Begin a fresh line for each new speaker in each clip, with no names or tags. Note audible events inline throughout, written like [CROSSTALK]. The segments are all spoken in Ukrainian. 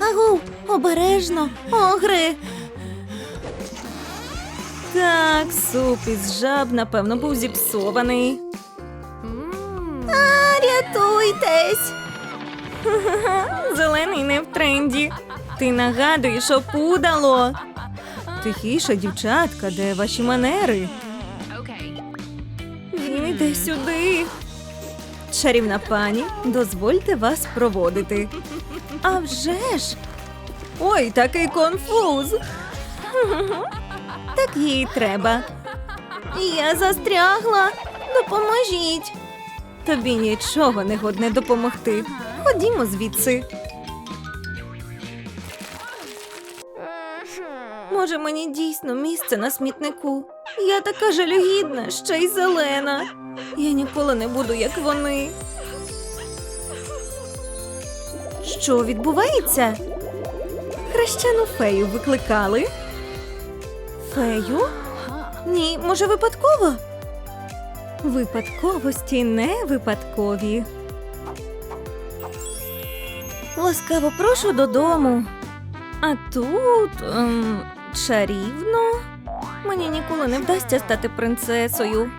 Агу, обережно, огри. Так, суп із жаб, напевно, був зіпсований. А, рятуйтесь. [LAUGHS] Зелений не в тренді. Ти нагадуєш опудало. Тихіше, дівчатка, де ваші манери? Він іде сюди. Чарівна пані, дозвольте вас проводити. А вже ж. Ой, такий конфуз. Так їй треба. Я застрягла. Допоможіть. Тобі нічого не годне допомогти. Ходімо звідси. Може, мені дійсно місце на смітнику. Я така жалюгідна, ще й зелена. Я ніколи не буду, як вони. Що відбувається? Хрещену фею викликали. Фею? Ні, може, випадково? Випадковості не випадкові. Ласкаво прошу додому. А тут ем, чарівно. Мені ніколи не вдасться стати принцесою.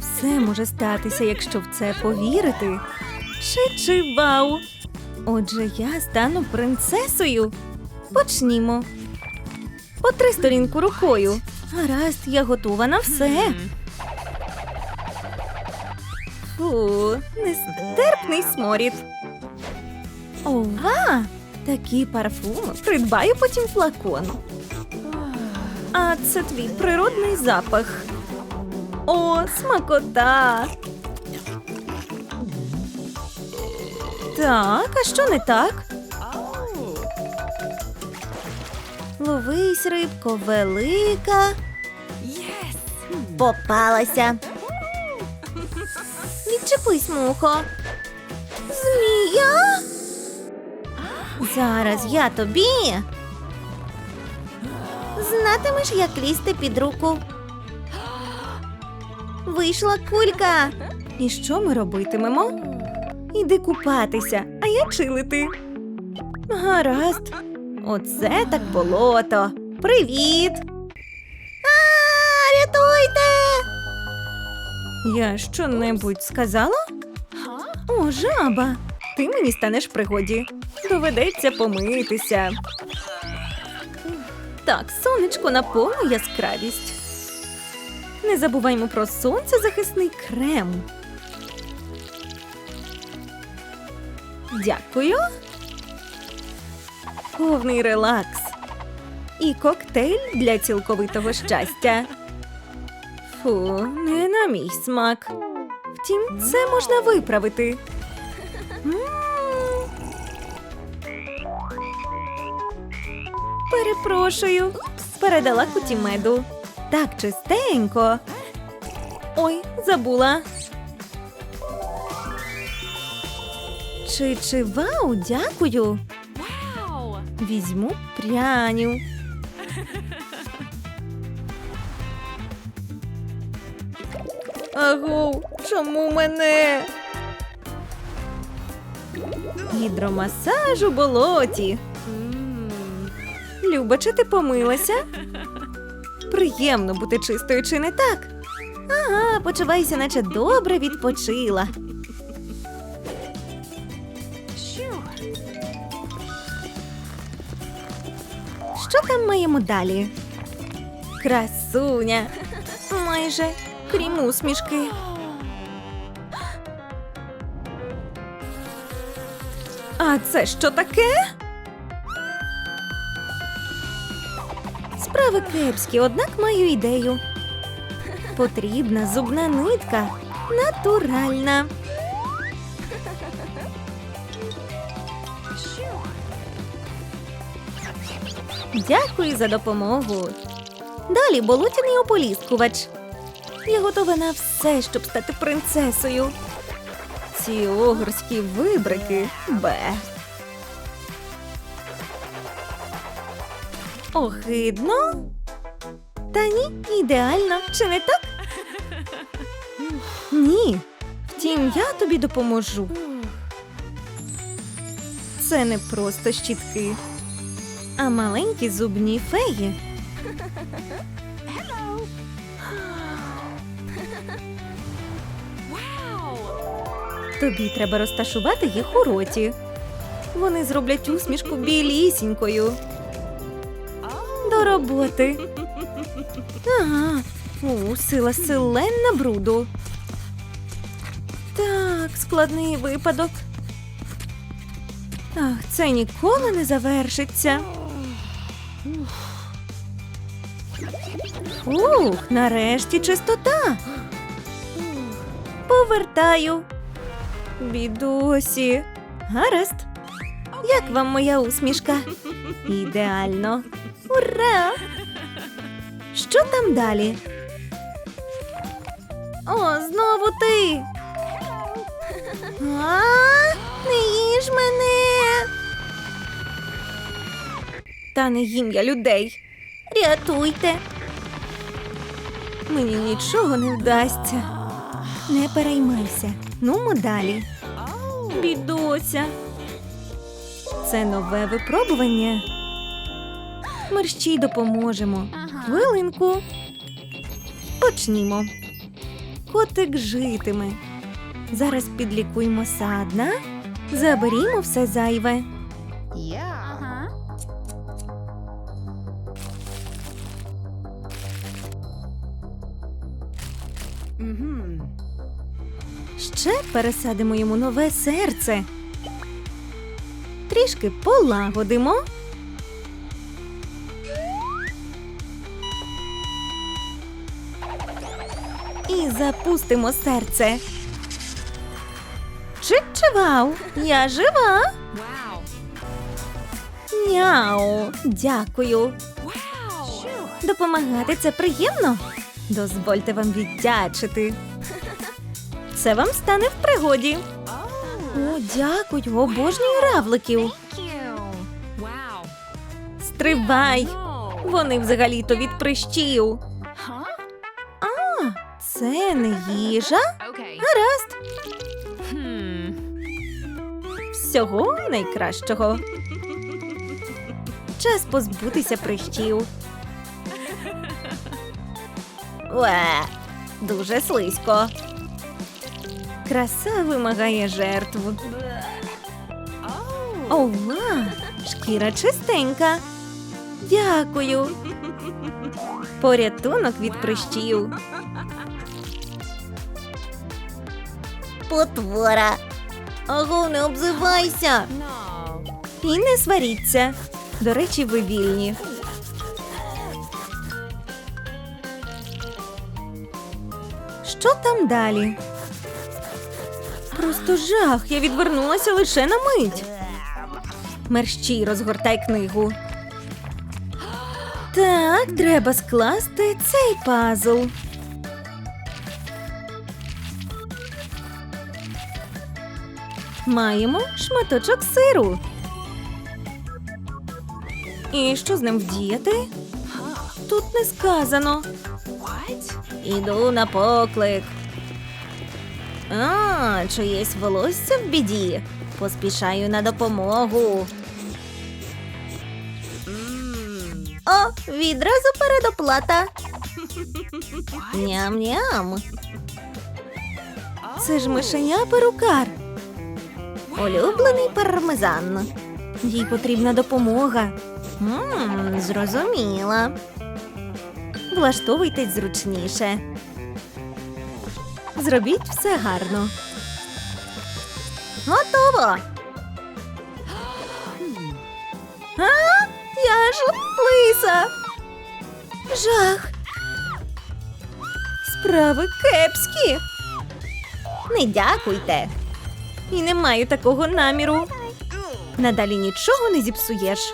Все може статися, якщо в це повірити. Чи чи вау! Отже, я стану принцесою. Почнімо. Потри сторінку рукою. Гаразд, я готова на все. Фу, нестерпний сморід. Ова! Такі парфуми. Придбаю потім флакон. А це твій природний запах. О, смакота. Так, а що не так? Ловись, рибко, велика. Попалася. Відчепись, мухо. Змія. Зараз я тобі. Знатимеш, як лізти під руку. Вийшла кулька. І що ми робитимемо? Іди купатися, а я чилити. Гаразд. Оце так болото. Привіт. А, рятуйте. Я що-небудь сказала? О, жаба. Ти мені станеш в пригоді. Доведеться помитися. Так, сонечко на повну яскравість. Не забуваймо про сонцезахисний крем. Дякую. Повний релакс. І коктейль для цілковитого щастя. Фу, не на мій смак. Втім, це можна виправити. М. Перепрошую, передала куті меду. Так чистенько. Ой, забула. Чи чи вау, дякую. Візьму пряню. Агу, чому мене? Гідромасаж у болоті. Люба, чи ти помилася? Приємно бути чистою, чи не так? Ага, почувайся, наче добре відпочила. Що там маємо далі? Красуня. Майже крім усмішки. А це що таке? Справи кепські, однак маю ідею. Потрібна зубна нитка. Натуральна. Дякую за допомогу. Далі болотяний ополіскувач. Я готова на все, щоб стати принцесою. Ці огорські вибрики. Бе. Огидно. Та ні, ідеально, чи не так? [LAUGHS] Ні. Втім, я тобі допоможу. Це не просто щітки, а маленькі зубні феї. Тобі треба розташувати їх у роті. Вони зроблять усмішку білісінькою. До роботи. Ага, фу, сила селена бруду. Так, складний випадок. Ах, це ніколи не завершиться. Ух, нарешті чистота. Повертаю. Бідосі. Гаразд. Як вам моя усмішка? Ідеально. Ура! Що там далі? О, знову ти. А, не їж мене. Та не їм я людей. Рятуйте. Мені нічого не вдасться. Не переймайся. Нумо далі. Бідося. Це нове випробування. Мерщій допоможемо. Хвилинку. Почнімо. Котик житиме. Зараз підлікуємо садна. Заберімо все зайве. Ще пересадимо йому нове серце. Трішки полагодимо. І запустимо серце. Чик-чивау! Я жива! Няу! Дякую! Допомагати це приємно. Дозвольте вам віддячити. Це вам стане в пригоді. О, дякую, обожнюю равликів. Стрибай! Вони взагалі-то від прищів. А, це не їжа. Гаразд. Всього найкращого. Час позбутися прищів. Уе, дуже слизько. Краса вимагає жертв. Ова, шкіра чистенька. Дякую. Порятунок від прищів. Потвора. Аго, не обзивайся. І не сваріться. До речі, ви вільні. Що там далі? Просто жах. Я відвернулася лише на мить. Мерщій розгортай книгу. Так, треба скласти цей пазл. Маємо шматочок сиру. І що з ним вдіяти? Тут не сказано. Іду на поклик. А, чиєсь волосся в біді. Поспішаю на допомогу. О, відразу передоплата. Ням-ням. Це ж мишеня перукар. Улюблений пармезан. Їй потрібна допомога. Мм, зрозуміла. Влаштовуйтесь зручніше. Зробіть все гарно. Готово. А, я ж лиса. Жах. Справи кепські. Не дякуйте. І не маю такого наміру. Надалі нічого не зіпсуєш.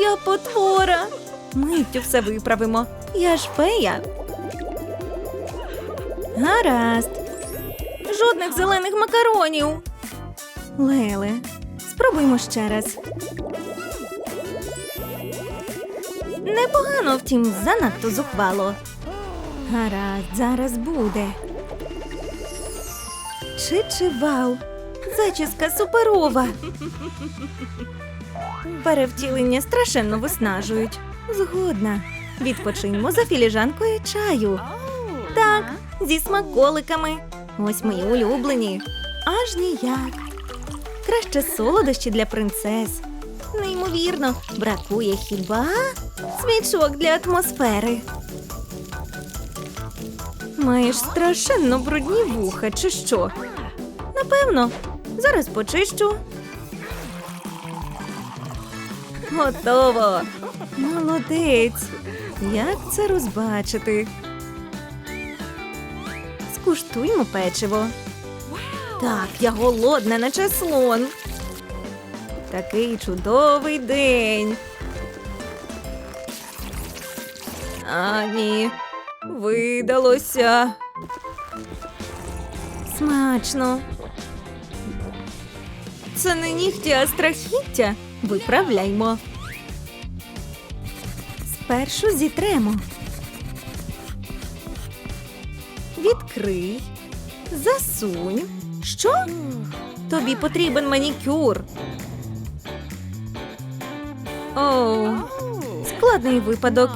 Я потвора. Миттю все виправимо. Я ж фея. Гаразд. Жодних зелених макаронів. Леле, спробуймо ще раз. Непогано, втім, занадто зухвало. Гаразд, зараз буде. Чи чи вау. Зачіска суперова. Перевтілення страшенно виснажують. Згодна. Відпочиньмо за філіжанкою чаю. Так, зі смаколиками. Ось мої улюблені. Аж ніяк. Краще солодощі для принцес. Неймовірно, бракує хіба свічок для атмосфери. Маєш страшенно брудні вуха, чи що? Напевно, зараз почищу. Готово. Молодець. Як це розбачити? Скуштуймо печиво. Так, я голодна, наче слон. Такий чудовий день. А, ні, видалося. Смачно. Це не нігті, а страхіття. Виправляймо. Спершу зітремо. Відкрий. Засунь. Що? Тобі потрібен манікюр. Оу, складний випадок.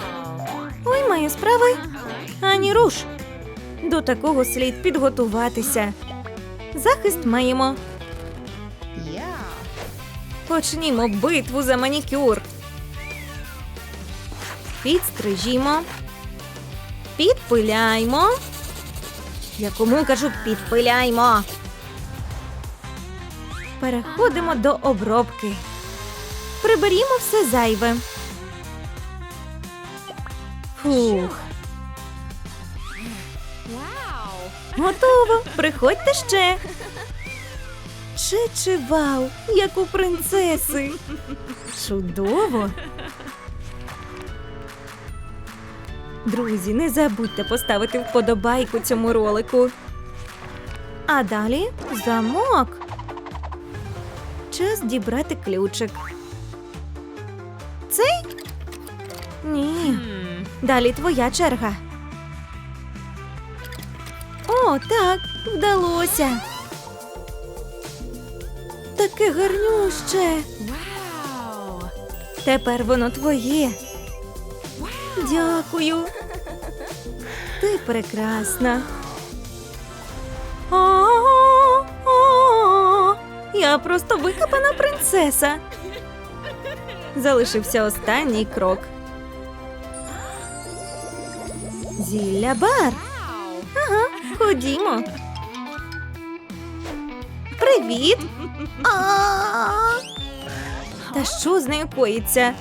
Ой, маю справи. Ані руш. До такого слід підготуватися. Захист маємо. Почнімо битву за манікюр. Підстрижімо. Підпиляймо. Я кому кажу підпиляймо. Переходимо до обробки. Приберімо все зайве. Фух, готово. Приходьте ще. Чи чи вау, як у принцеси. Чудово. Друзі, не забудьте поставити вподобайку цьому ролику. А далі замок. Час дібрати ключик. Цей? Ні. Далі твоя черга. О, так, вдалося. Таке гарнюще.
Wow.
Тепер воно твоє. Дякую. Ти прекрасна. А-а-а. Я просто викопана принцеса. Залишився останній крок. Зілля бар. Ага, ходімо. Привіт. А-а-а. Та що з нею коїться?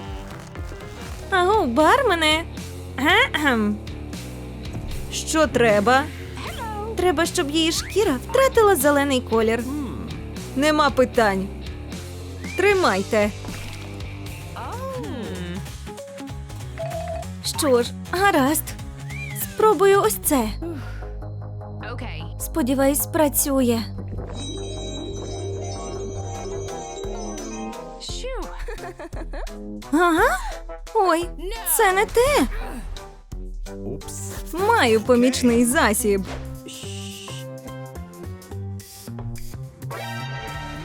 Аго, бармене. Гем. Що треба? Треба, щоб її шкіра втратила зелений колір. Нема питань. Тримайте. Що ж, гаразд. Спробую ось це. Сподіваюсь, спрацює. Ага. Ой, це не те. Маю помічний засіб.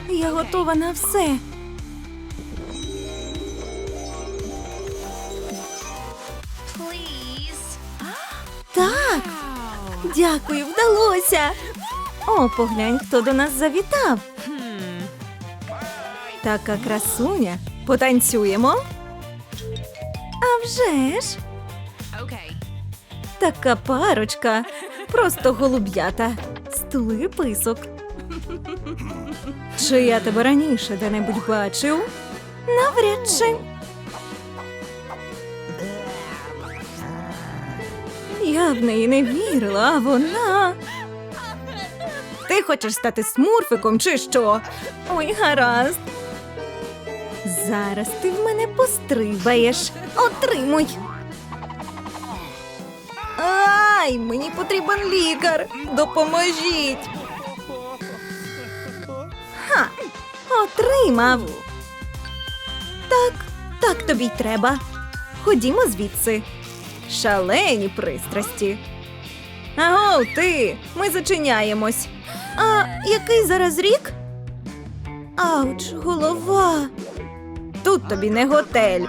Я готова на все. Так, дякую, вдалося. О, поглянь, хто до нас завітав. Така красуня. Потанцюємо. А вже ж. Така парочка. Просто голуб'ята. Стули писок. Чи я тебе раніше де-небудь бачив? Навряд чи. Я в неї не вірила, а вона. Ти хочеш стати смурфиком чи що? Ой, гаразд. Зараз ти в мене пострибаєш. Отримуй. Ай, мені потрібен лікар. Допоможіть. Ха, отримав. Так, так тобі й треба. Ходімо звідси. Шалені пристрасті. Аго, ти! Ми зачиняємось. А який зараз рік? Ауч, голова. Тут тобі не готель.